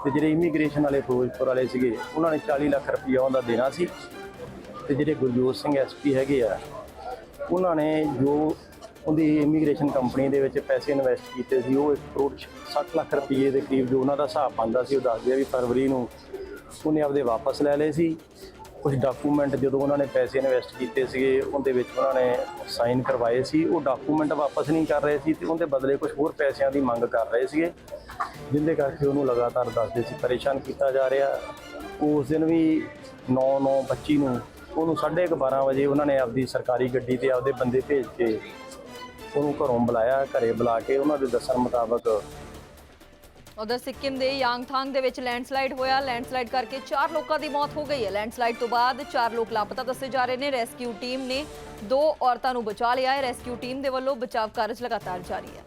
ਤੇ ਜਿਹੜੇ ਇਮੀਗ੍ਰੇਸ਼ਨ ਵਾਲੇ ਫਿਰੋਜ਼ਪੁਰ ਵਾਲੇ ਸੀਗੇ, ਉਹਨਾਂ ਨੇ 40 ਲੱਖ ਰੁਪਈਆ ਉਹਦਾ ਦੇਣਾ ਸੀ। ਤੇ ਜਿਹੜੇ ਗੁਰਜੋਤ ਸਿੰਘ ਐਸਪੀ ਹੈਗੇ ਆ, ਉਹਨਾਂ ਨੇ ਜੋ ਉਹਦੀ ਇਮੀਗ੍ਰੇਸ਼ਨ ਕੰਪਨੀ ਦੇ ਵਿੱਚ ਪੈਸੇ ਇਨਵੈਸਟ ਕੀਤੇ ਸੀ, ਉਹ 1 ਕਰੋੜ 60 ਲੱਖ ਰੁਪਏ ਦੇ ਕਰੀਬ ਜੋ ਉਹਨਾਂ ਦਾ ਹਿਸਾਬ ਬਣਦਾ ਸੀ, ਉਹ ਦੱਸਦੇ ਆ ਵੀ ਫਰਵਰੀ ਨੂੰ ਉਹਨੇ ਆਪਦੇ ਵਾਪਸ ਲੈ ਲਏ ਸੀ। ਕੁਝ ਡਾਕੂਮੈਂਟ ਜਦੋਂ ਉਹਨਾਂ ਨੇ ਪੈਸੇ ਇਨਵੈਸਟ ਕੀਤੇ ਸੀਗੇ, ਉਹਦੇ ਵਿੱਚ ਉਹਨਾਂ ਨੇ ਸਾਈਨ ਕਰਵਾਏ ਸੀ। ਉਹ ਡਾਕੂਮੈਂਟ ਵਾਪਸ ਨਹੀਂ ਕਰ ਰਹੇ ਸੀ ਤੇ ਉਹਦੇ ਬਦਲੇ ਕੁਝ ਹੋਰ ਪੈਸਿਆਂ ਦੀ ਮੰਗ ਕਰ ਰਹੇ ਸੀਗੇ। ਜਿੰਦੇ ਕਰਕੇ ਉਹਨੂੰ ਲਗਾਤਾਰ ਦੱਸਦੇ ਸੀ, ਪਰੇਸ਼ਾਨ ਕੀਤਾ ਜਾ ਰਿਹਾ। ਉਸ ਦਿਨ ਵੀ 9/9/25 ਨੂੰ, ਉਹਨੂੰ 12:30 ਵਜੇ ਉਹਨਾਂ ਨੇ ਆਪਦੀ ਸਰਕਾਰੀ ਗੱਡੀ ਤੇ ਆਪਦੇ ਬੰਦੇ ਭੇਜ ਕੇ ਉਹਨੂੰ ਘਰੋਂ ਬੁਲਾਇਆ, ਘਰੇ ਬੁਲਾ ਕੇ ਉਹਨਾਂ ਦੇ ਦੱਸਣ ਮੁਤਾਬਕ ਉਧਰ ਸਿੱਕਿਮ ਦੇ ਯਾਂਗਥਾਂਗ ਦੇ ਵਿੱਚ ਲੈਂਡਸਲਾਈਡ ਹੋਇਆ। ਲੈਂਡਸਲਾਈਡ ਕਰਕੇ 4 ਲੋਕਾਂ ਦੀ ਮੌਤ ਹੋ ਗਈ ਹੈ। ਲੈਂਡਸਲਾਈਡ ਤੋਂ ਬਾਅਦ 4 ਲੋਕ ਲਾਪਤਾ ਦੱਸੇ ਜਾ ਰਹੇ ਨੇ। ਰੈਸਕਿਊ ਟੀਮ ਨੇ ਦੋ ਔਰਤਾਂ ਨੂੰ ਬਚਾ ਲਿਆ ਹੈ। ਰੈਸਕਿਊ ਟੀਮ ਦੇ ਵੱਲੋਂ ਬਚਾਅ ਕਾਰਜ ਲਗਾਤਾਰ ਜਾਰੀ ਹੈ।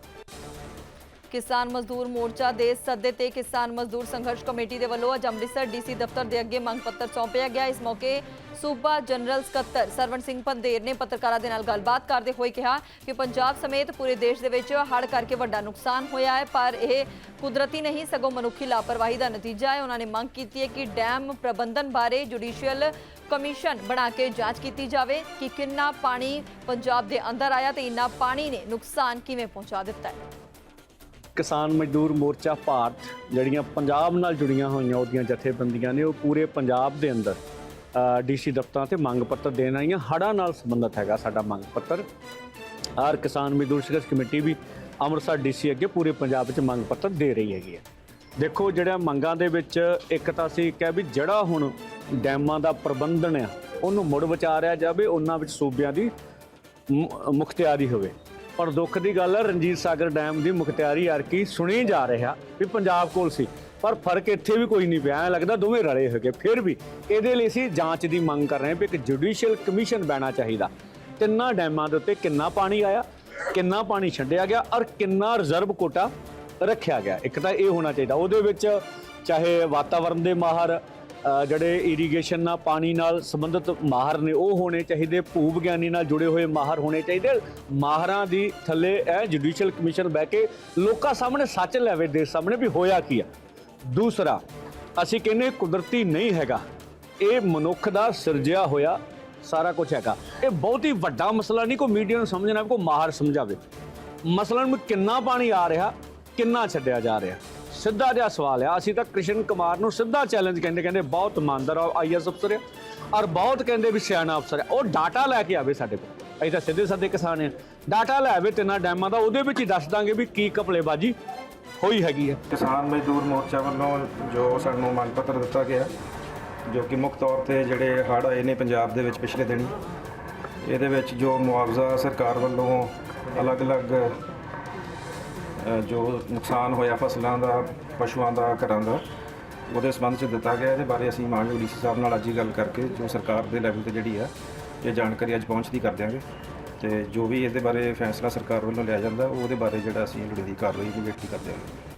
ਕਿਸਾਨ ਮਜ਼ਦੂਰ ਮੋਰਚਾ ਦੇ ਸੱਦੇ ਤੇ ਕਿਸਾਨ ਮਜ਼ਦੂਰ ਸੰਘਰਸ਼ ਕਮੇਟੀ ਦੇ ਵੱਲੋਂ ਅੱਜ ਅੰਮ੍ਰਿਤਸਰ ਡੀਸੀ ਦਫ਼ਤਰ ਦੇ ਅੱਗੇ ਮੰਗ ਪੱਤਰ ਸੌਂਪਿਆ ਗਿਆ। ਇਸ ਮੌਕੇ ਸੂਬਾ ਜਨਰਲ ਸਕੱਤਰ ਸਰਵਣ ਸਿੰਘ ਪੰਦੇਰ ਨੇ ਪੱਤਰਕਾਰਾਂ ਦੇ ਨਾਲ ਗੱਲਬਾਤ ਕਰਦੇ ਹੋਏ ਕਿਹਾ ਕਿ ਪੰਜਾਬ ਸਮੇਤ ਪੂਰੇ ਦੇਸ਼ ਦੇ ਵਿੱਚ ਹੜ੍ਹ ਕਰਕੇ ਵੱਡਾ ਨੁਕਸਾਨ ਹੋਇਆ ਹੈ, ਪਰ ਇਹ ਕੁਦਰਤੀ ਨਹੀਂ, ਸਗੋਂ ਮਨੁੱਖੀ ਲਾਪਰਵਾਹੀ ਦਾ ਨਤੀਜਾ ਹੈ। ਉਹਨਾਂ ਨੇ ਮੰਗ ਕੀਤੀ ਹੈ ਕਿ ਡੈਮ ਪ੍ਰਬੰਧਨ ਬਾਰੇ ਜੁਡੀਸ਼ੀਅਲ ਕਮਿਸ਼ਨ ਬਣਾ ਕੇ ਜਾਂਚ ਕੀਤੀ ਜਾਵੇ ਕਿ ਕਿੰਨਾ ਪਾਣੀ ਪੰਜਾਬ ਦੇ ਅੰਦਰ ਆਇਆ ਤੇ ਇੰਨਾ ਪਾਣੀ ਨੇ ਨੁਕਸਾਨ ਕਿਵੇਂ ਪਹੁੰਚਾ ਦਿੱਤਾ ਹੈ। ਕਿਸਾਨ ਮਜ਼ਦੂਰ ਮੋਰਚਾ ਭਾਰਤ, ਜਿਹੜੀਆਂ ਪੰਜਾਬ ਨਾਲ ਜੁੜੀਆਂ ਹੋਈਆਂ ਉਹਦੀਆਂ ਜਥੇਬੰਦੀਆਂ ਨੇ, ਉਹ ਪੂਰੇ ਪੰਜਾਬ ਦੇ ਅੰਦਰ ਡੀਸੀ ਦਫ਼ਤਰਾਂ ਤੇ ਮੰਗ ਪੱਤਰ ਦੇਣ ਆਈਆਂ। ਹੜ੍ਹਾਂ ਨਾਲ ਸੰਬੰਧਿਤ ਹੈਗਾ ਸਾਡਾ ਮੰਗ ਪੱਤਰ। ਔਰ ਕਿਸਾਨ ਮਜ਼ਦੂਰ ਸੰਘਰਸ਼ ਕਮੇਟੀ ਵੀ ਅੰਮ੍ਰਿਤਸਰ ਡੀਸੀ ਅੱਗੇ ਪੂਰੇ ਪੰਜਾਬ ਵਿੱਚ ਮੰਗ ਪੱਤਰ ਦੇ ਰਹੀ ਹੈਗੀ ਹੈ। ਦੇਖੋ ਜਿਹੜਾ ਮੰਗਾਂ ਦੇ ਵਿੱਚ ਇੱਕ ਤਾਂ ਅਸੀਂ ਕਿਹਾ ਵੀ ਜਿਹੜਾ ਹੁਣ ਡੈਮਾਂ ਦਾ ਪ੍ਰਬੰਧਨ ਆ, ਉਹਨੂੰ ਮੁੜ ਵਿਚਾਰਿਆ ਜਾਵੇ, ਉਹਨਾਂ ਵਿੱਚ ਸੂਬਿਆਂ ਦੀ ਮੁਖਤਿਆਰੀ ਹੋਵੇ। ਪਰ ਦੁੱਖ ਦੀ ਗੱਲ ਹੈ ਰਣਜੀਤ ਸਾਗਰ ਡੈਮ ਦੀ ਮੁਖਤਿਆਰੀ ਅਰਕੀ ਸੁਣੀ ਜਾ ਰਿਹਾ ਵੀ ਪੰਜਾਬ ਕੋਲ ਸੀ, ਪਰ ਫ਼ਰਕ ਇੱਥੇ ਵੀ ਕੋਈ ਨਹੀਂ ਪਿਆ, ਐਂ ਲੱਗਦਾ ਦੋਵੇਂ ਰਲੇ ਹੋਏ ਫਿਰ ਵੀ ਇਹਦੇ ਲਈ ਅਸੀਂ ਜਾਂਚ ਦੀ ਮੰਗ ਕਰ ਰਹੇ ਵੀ ਇੱਕ ਜੁਡੀਸ਼ੀਅਲ ਕਮਿਸ਼ਨ ਬੈਣਾ ਚਾਹੀਦਾ। ਤਿੰਨਾਂ ਡੈਮਾਂ ਦੇ ਉੱਤੇ ਕਿੰਨਾ ਪਾਣੀ ਆਇਆ, ਕਿੰਨਾ ਪਾਣੀ ਛੱਡਿਆ ਗਿਆ ਔਰ ਕਿੰਨਾ ਰਿਜ਼ਰਵ ਕੋਟਾ ਰੱਖਿਆ ਗਿਆ। ਇੱਕ ਤਾਂ ਇਹ ਹੋਣਾ ਚਾਹੀਦਾ, ਉਹਦੇ ਵਿੱਚ ਚਾਹੇ ਵਾਤਾਵਰਣ ਦੇ ਮਾਹਰ ਜਿਹੜੇ ਇਰੀਗੇਸ਼ਨ ਨਾਲ ਪਾਣੀ ਨਾਲ ਸੰਬੰਧਿਤ ਮਾਹਰ ਨੇ, ਉਹ ਹੋਣੇ ਚਾਹੀਦੇ ਭੂ ਵਿਗਿਆਨੀ ਨਾਲ ਜੁੜੇ ਹੋਏ ਮਾਹਰ ਹੋਣੇ ਚਾਹੀਦੇ। ਮਾਹਰਾਂ ਦੀ ਥੱਲੇ ਇਹ ਜੁਡੀਸ਼ੀਅਲ ਕਮਿਸ਼ਨ ਬਹਿ ਕੇ ਲੋਕਾਂ ਸਾਹਮਣੇ ਸੱਚ ਲੈਵੇ, ਦੇ ਸਾਹਮਣੇ ਵੀ ਹੋਇਆ ਕੀ ਆ। ਦੂਸਰਾ, ਅਸੀਂ ਕਹਿੰਦੇ ਕੁਦਰਤੀ ਨਹੀਂ ਹੈਗਾ। ਇਹ ਮਨੁੱਖ ਦਾ ਸਿਰਜਿਆ ਹੋਇਆ ਸਾਰਾ ਕੁਝ ਹੈਗਾ। ਇਹ ਬਹੁਤ ਹੀ ਵੱਡਾ ਮਸਲਾ ਨਹੀਂ, ਕੋਈ ਮੀਡੀਆ ਨੂੰ ਸਮਝਣਾ, ਕੋਈ ਮਾਹਰ ਸਮਝਾਵੇ। ਮਸਲਨ ਨੂੰ ਕਿੰਨਾ ਪਾਣੀ ਆ ਰਿਹਾ, ਕਿੰਨਾ ਛੱਡਿਆ ਜਾ ਰਿਹਾ। ਸਿੱਧਾ ਜਿਹਾ ਸਵਾਲ ਆ। ਅਸੀਂ ਤਾਂ ਕ੍ਰਿਸ਼ਨ ਕੁਮਾਰ ਨੂੰ ਸਿੱਧਾ ਚੈਲੰਜ ਕਹਿੰਦੇ ਕਹਿੰਦੇ ਬਹੁਤ ਇਮਾਨਦਾਰ ਆਈਐਸ ਅਫਸਰ ਆ। ਔਰ ਬਹੁਤ ਕਹਿੰਦੇ ਵੀ ਸਿਆਣਾ ਅਫਸਰ ਆ। ਉਹ ਡਾਟਾ ਲੈ ਕੇ ਆਵੇ ਸਾਡੇ ਕੋਲ। ਅਸੀਂ ਤਾਂ ਸਿੱਧੇ ਸਾਦੇ ਕਿਸਾਨ ਆ। ਡਾਟਾ ਲੈ ਆਵੇ ਤਿੰਨਾਂ ਡੈਮਾਂ ਦਾ, ਉਹਦੇ ਵਿੱਚ ਹੀ ਦੱਸ ਦਾਂਗੇ ਵੀ ਕੀ ਕਪਲੇਬਾਜੀ ਹੋਈ ਹੈਗੀ ਹੈ ਕਿਸਾਨ ਮਜ਼ਦੂਰ ਮੋਰਚਾ ਵੱਲੋਂ ਜੋ ਸਾਨੂੰ ਮੰਗ ਪੱਤਰ ਦਿੱਤਾ ਗਿਆ, ਜੋ ਕਿ ਮੁੱਖ ਤੌਰ ਤੇ ਜਿਹੜੇ ਹੜ੍ਹ ਆਏ ਨੇ ਪੰਜਾਬ ਦੇ ਵਿੱਚ ਪਿਛਲੇ ਦਿਨੀ, ਇਹਦੇ ਵਿੱਚ ਜੋ ਮੁਆਵਜ਼ਾ ਸਰਕਾਰ ਵੱਲੋਂ ਅਲੱਗ-ਅਲੱਗ ਅ, ਜੋ ਨੁਕਸਾਨ ਹੋਇਆ ਫਸਲਾਂ ਦਾ ਪਸ਼ੂਆਂ ਦਾ ਘਰਾਂ ਦਾ ਉਹਦੇ ਸੰਬੰਧ 'ਚ ਦਿੱਤਾ ਗਿਆ। ਇਹਦੇ ਬਾਰੇ ਅਸੀਂ ਮਾਨਯੋਗ ਡੀਸੀ ਸਾਹਿਬ ਨਾਲ ਅੱਜ ਹੀ ਗੱਲ ਕਰਕੇ ਜੋ ਸਰਕਾਰ ਦੇ ਲੈਵਲ ਤੇ ਜਿਹੜੀ ਆ ਇਹ ਜਾਣਕਾਰੀ ਅੱਜ ਪਹੁੰਚਦੀ ਕਰ ਦਿਆਂਗੇ। ਤੇ ਜੋ ਵੀ ਇਹਦੇ ਬਾਰੇ ਫੈਸਲਾ ਸਰਕਾਰ ਵੱਲੋਂ ਲਿਆ ਜਾਂਦਾ ਉਹਦੇ ਬਾਰੇ ਜਿਹੜਾ ਅਸੀਂ ਲੋੜੀਂਦੀ ਕਾਰਵਾਈ ਦੀ ਵੇਖੀ ਕਰ ਦਿਆਂਗੇ।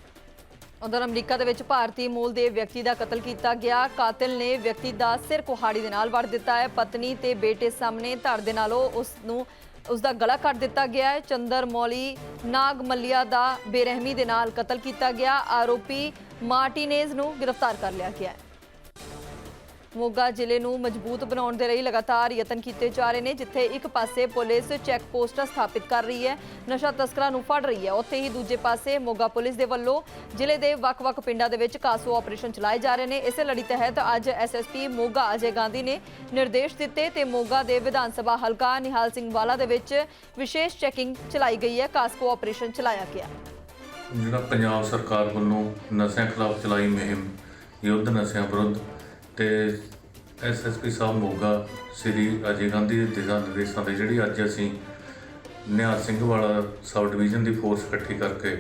ਉਧਰ ਅਮਰੀਕਾ ਦੇ ਵਿੱਚ ਭਾਰਤੀ ਮੂਲ ਦੇ ਵਿਅਕਤੀ ਦਾ ਕਤਲ ਕੀਤਾ ਗਿਆ। ਕਾਤਿਲ ਨੇ ਵਿਅਕਤੀ ਦਾ ਸਿਰ ਕੁਹਾੜੀ ਦੇ ਨਾਲ ਵੜ ਦਿੱਤਾ ਹੈ। ਪਤਨੀ ਤੇ ਬੇਟੇ ਸਾਹਮਣੇ ਧੜ ਦੇ ਨਾਲੋਂ ਉਸ ਨੂੰ ਉਸ ਦਾ ਗਲਾ ਕੱਟ ਦਿੱਤਾ ਗਿਆ ਹੈ। ਚੰਦਰ ਮੌਲੀ ਨਾਗ ਮੱਲਿਆ ਦਾ ਬੇਰਹਿਮੀ ਦੇ ਨਾਲ ਕਤਲ ਕੀਤਾ ਗਿਆ। ਆਰੋਪੀ ਮਾਰਟੀਨੇਜ਼ ਨੂੰ ਗ੍ਰਿਫਤਾਰ ਕਰ ਲਿਆ ਗਿਆ ਹੈ। ਮੋਗਾ ਜ਼ਿਲ੍ਹੇ ਨੂੰ ਮਜ਼ਬੂਤ ਬਣਾਉਣ ਦੇ ਲਈ ਲਗਾਤਾਰ ਯਤਨ ਕੀਤੇ ਜਾ ਰਹੇ ਨੇ, ਜਿੱਥੇ ਇੱਕ ਪਾਸੇ ਪੁਲਿਸ ਚੈੱਕ ਪੋਸਟਾਂ ਸਥਾਪਿਤ ਕਰ ਰਹੀ ਹੈ, ਨਸ਼ਾ ਤਸਕਰਾਂ ਨੂੰ ਫੜ ਰਹੀ ਹੈ। ਉੱਥੇ ਹੀ ਦੂਜੇ ਪਾਸੇ ਮੋਗਾ ਪੁਲਿਸ ਦੇ ਵੱਲੋਂ ਜ਼ਿਲ੍ਹੇ ਦੇ ਵੱਖ-ਵੱਖ ਪਿੰਡਾਂ ਦੇ ਵਿੱਚ ਕਾਸੋ ਆਪਰੇਸ਼ਨ ਚਲਾਏ ਜਾ ਰਹੇ ਨੇ। ਇਸੇ ਲੜੀ ਤਹਿਤ ਅੱਜ ਐਸਐਸਪੀ ਮੋਗਾ ਅਜੇ ਗਾਂਧੀ ਨੇ ਨਿਰਦੇਸ਼ ਦਿੱਤੇ ਤੇ ਮੋਗਾ ਦੇ ਵਿਧਾਨ ਸਭਾ ਹਲਕਾ ਨਿਹਾਲ ਸਿੰਘ ਵਾਲਾ ਦੇ ਵਿੱਚ ਵਿਸ਼ੇਸ਼ ਚੈਕਿੰਗ ਚਲਾਈ ਗਈ ਹੈ। ਕਾਸਕੋ ਆਪਰੇਸ਼ਨ ਚਲਾਇਆ ਗਿਆ। ਜਿਹੜਾ ਪੰਜਾਬ ਸਰਕਾਰ ਵੱਲੋਂ ਨਸ਼ਿਆਂ ਖਿਲਾਫ ਚਲਾਈ ਮੁਹਿੰਮ, ਯੁੱਧ ਨਸ਼ਿਆਂ ਵਿਰੁੱਧ ਤੇ ਐਸਐਸਪੀ ਸਾਹਿਬ ਮੋਗਾ ਸ੍ਰੀ ਅਜੇ ਗਾਂਧੀ ਦੇ ਦਿਸ਼ਾ ਨਿਰਦੇਸ਼ਾਂ 'ਤੇ ਜਿਹੜੀ ਅੱਜ ਅਸੀਂ ਨਿਹਾਲ ਸਿੰਘ ਵਾਲਾ ਸਬ ਡਿਵੀਜ਼ਨ ਦੀ ਫੋਰਸ ਇਕੱਠੀ ਕਰਕੇ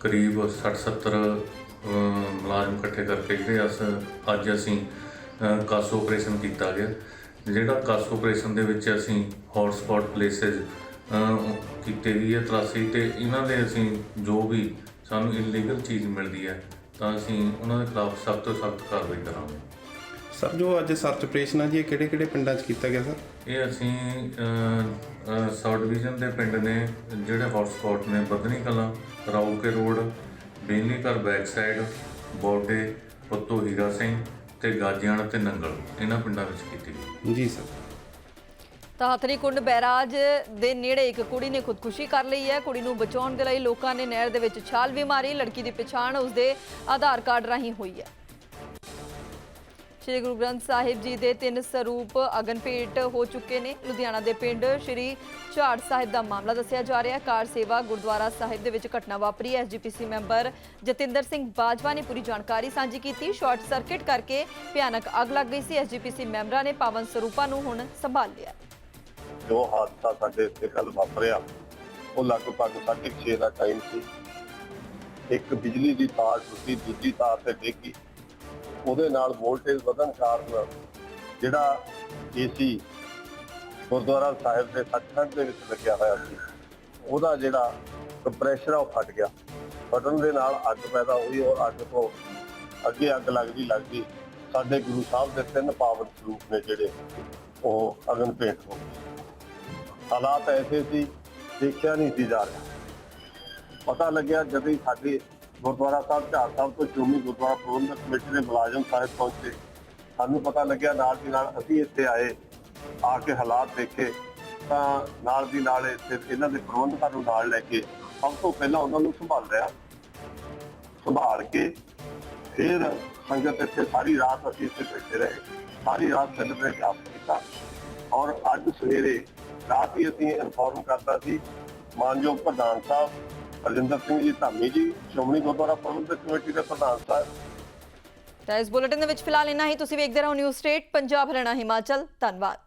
ਕਰੀਬ 60-70 ਮੁਲਾਜ਼ਮ ਇਕੱਠੇ ਕਰਕੇ ਜਿਹੜੇ ਅਸ ਅੱਜ ਅਸੀਂ ਅ, ਆਪਰੇਸ਼ਨ ਕੀਤਾ ਗਿਆ। ਜਿਹੜਾ ਕਾਸੋ ਆਪਰੇਸ਼ਨ ਦੇ ਵਿੱਚ ਅਸੀਂ ਹੌਟ ਸਪੌਟ ਪਲੇਸਿਸ ਕੀਤੇ ਗਈ ਹੈ ਤਲਾਸ਼ੀ ਤੇ ਇਹਨਾਂ ਦੇ ਅਸੀਂ ਜੋ ਵੀ ਸਾਨੂੰ ਇਲੀਗਲ ਚੀਜ਼ ਮਿਲਦੀ ਹੈ ਤਾਂ ਅਸੀਂ ਉਹਨਾਂ ਦੇ ਖਿਲਾਫ ਸਖਤ ਤੋਂ ਸਖਤ ਕਾਰਵਾਈ ਕਰਾਂਗੇ। ਸਰ ਜੋ ਅੱਜ ਸਰਚ ਆਪਰੇਸ਼ਨ ਆ ਜੀ ਇਹ ਕਿਹੜੇ ਕਿਹੜੇ ਪਿੰਡਾਂ 'ਚ ਕੀਤਾ ਗਿਆ ਸਰ? ਇਹ ਅਸੀਂ ਸਬ ਡਿਵੀਜ਼ਨ ਦੇ ਪਿੰਡ ਨੇ ਜਿਹੜੇ ਹੌਟ ਸਪੌਟ ਨੇ ਬਦਨੀ ਕਲਾਂ ਰਾਉਕੇ ਰੋਡ ਬੇਲੀ ਘਰ ਬੈਕ ਸਾਈਡ ਬੋਡੇ ਪੁੱਤੋ ਹੀਰਾ ਸਿੰਘ ਤੇ ਗਾਜੀਆਣਾ ਤੇ ਨੰਗਲ ਇਹਨਾਂ ਪਿੰਡਾਂ ਵਿੱਚ ਕੀਤੀ ਗਈ। ਜੀ ਸਰ। ਤਾਂ ਹਥਨੀ ਕੁੰਡ ਬੈਰਾਜ ਦੇ ਨੇੜੇ ਇੱਕ ਕੁੜੀ ਨੇ ਖੁਦਕੁਸ਼ੀ ਕਰ ਲਈ ਹੈ। ਕੁੜੀ ਨੂੰ ਬਚਾਉਣ ਦੇ ਲਈ ਲੋਕਾਂ ਨੇ ਨਹਿਰ ਦੇ ਵਿੱਚ ਛਾਲ ਵੀ ਮਾਰੀ। ਲੜਕੀ ਦੀ ਪਛਾਣ ਉਸਦੇ ਆਧਾਰ ਕਾਰਡ ਰਾਹੀਂ ਹੋਈ ਹੈ। ਸ਼੍ਰੀ ਗੁਰੂ ਗ੍ਰੰਥ ਸਾਹਿਬ ਜੀ ਦੇ ਤਿੰਨ ਸਰੂਪ ਅਗਨ ਹੋ ਚੁੱਕੇ ਨੇ। ਲੁਧਿਆਣਾ ਦੇ ਪਿੰਡ ਸ਼੍ਰੀ ਝਾੜ ਸਾਹਿਬ ਦਾ ਮਾਮਲਾ ਦੱਸਿਆ ਜਾ ਰਿਹਾ ਕਾਰ ਸੇਵਾ ਗੁਰਦੁਆਰਾ ਸਾਹਿਬ ਦੇ ਵਿੱਚ ਘਟਨਾ ਵਾਪਰੀ। ਹੈ ਐਸਜੀਪੀਸੀ ਮੈਂਬਰ ਜਤਿੰਦਰ ਸਿੰਘ ਬਾਜਵਾ ਨੇ ਪੂਰੀ ਜਾਣਕਾਰੀ ਸਾਂਝੀ ਕੀਤੀ। ਸ਼ਾਰਟ ਸਰਕਟ ਕਰਕੇ ਭਿਆਨਕ ਅੱਗ ਲੱਗ ਗਈ ਸੀ। ਐਸਜੀਪੀਸੀ ਮੈਂਬਰਾਂ ਨੇ ਪਾਵਨ ਸਰੂਪਾਂ ਨੂੰ ਹੁਣ ਸੰਭਾਲ ਲਿਆ ਜੋ ਹਾਦਸਾ ਸਾਡੇ ਇੱਥੇ ਕੱਲ ਵਾਪਰਿਆ, ਉਹ ਲਗਭਗ 6:30 ਦਾ ਟਾਈਮ ਸੀ। ਇੱਕ ਬਿਜਲੀ ਦੀ ਤਾਰ ਟੁੱਟੀ, ਦੂਜੀ ਤਾਰ ਤੇ ਡਿੱਗੀ ਉਹਦੇ ਨਾਲ ਵੋਲਟੇਜ ਵਧਣ ਕਾਰਨ ਜਿਹੜਾ ਏਸੀ ਗੁਰਦੁਆਰਾ ਸਾਹਿਬ ਦੇ ਸੱਚਖੰਡ ਦੇ ਵਿੱਚ ਲੱਗਿਆ ਹੋਇਆ ਸੀ, ਉਹਦਾ ਜਿਹੜਾ ਕੰਪਰੈਸ਼ਰ ਆ ਉਹ ਫਟ ਗਿਆ। ਫਟਣ ਦੇ ਨਾਲ ਅੱਗ ਪੈਦਾ ਹੋਈ ਔਰ ਅੱਗ ਤੋਂ ਅੱਗੇ ਅੱਗ ਲੱਗਦੀ ਲੱਗਦੀ ਸਾਡੇ ਗੁਰੂ ਸਾਹਿਬ ਦੇ ਤਿੰਨ ਪਾਵਨ ਸਰੂਪ ਨੇ ਜਿਹੜੇ ਉਹ ਅਗਨ ਭੇਟ ਹੋ ਗਏ। ਹਾਲਾਤ ਐਸੇ ਸੀ, ਦੇਖਿਆ ਨਹੀਂ ਸੀ ਜਾ ਰਿਹਾ। ਪਤਾ ਲੱਗਿਆ ਜਦੋਂ ਸਾਡੇ ਗੁਰਦੁਆਰਾ ਸਾਹਿਬ, ਝਾੜ ਸਾਹਿਬ ਤੋਂ ਸ਼੍ਰੋਮਣੀ ਗੁਰਦੁਆਰਾ ਪ੍ਰਬੰਧਕ ਕਮੇਟੀ ਦੇ ਮੁਲਾਜ਼ਮ ਸਾਹਿਬ ਪਹੁੰਚੇ। ਸਾਨੂੰ ਪਤਾ ਲੱਗਿਆ ਨਾਲ ਦੀ ਨਾਲ ਅਸੀਂ ਇੱਥੇ ਆਏ, ਆ ਕੇ ਹਾਲਾਤ ਦੇਖੇ, ਤਾਂ ਨਾਲ ਦੀ ਨਾਲ ਇੱਥੇ ਇਹਨਾਂ ਦੇ ਪ੍ਰਬੰਧਕਾਂ ਨੂੰ ਨਾਲ ਲੈ ਕੇ ਸਭ ਤੋਂ ਪਹਿਲਾਂ ਉਹਨਾਂ ਨੂੰ ਸੰਭਾਲ ਰਿਹਾ ਸੰਭਾਲ ਕੇ ਫਿਰ ਸੰਗਤ ਇੱਥੇ ਸਾਰੀ ਰਾਤ ਅਸੀਂ ਇੱਥੇ ਬੈਠੇ ਰਹੇ, ਸਾਰੀ ਰਾਤ ਸੰਗਤ ਨੇ ਜਾਪ ਕੀਤਾ। ਔਰ ਅੱਜ ਸਵੇਰੇ ਰਾਤ ਹੀ ਅਸੀਂ ਇਨਫੋਰਮ ਕਰਤਾ ਸੀ, ਮਾਨਯੋਗ ਪ੍ਰਧਾਨ ਸਾਹਿਬ ਰਜਿੰਦਰ ਸਿੰਘ ਜੀ ਧਾਮੀ ਜੀ, ਸ਼੍ਰੋਮਣੀ ਗੁਰਦੁਆਰਾ ਪ੍ਰਬੰਧਕ ਕਮੇਟੀ ਦੇ ਪ੍ਰਧਾਨ ਸਾਹਿਬ। ਤਾਂ ਇਸ ਬੁਲੇਟਿਨ ਦੇ ਵਿੱਚ ਫਿਲਹਾਲ ਇੰਨਾ ਹੀ, ਤੁਸੀਂ ਵੇਖਦੇ ਰਹੋ ਨਿਊਜ਼ ਸਟੇਟ, ਪੰਜਾਬ ਹਰਿਆਣਾ ਹਿਮਾਚਲ, ਧੰਨਵਾਦ।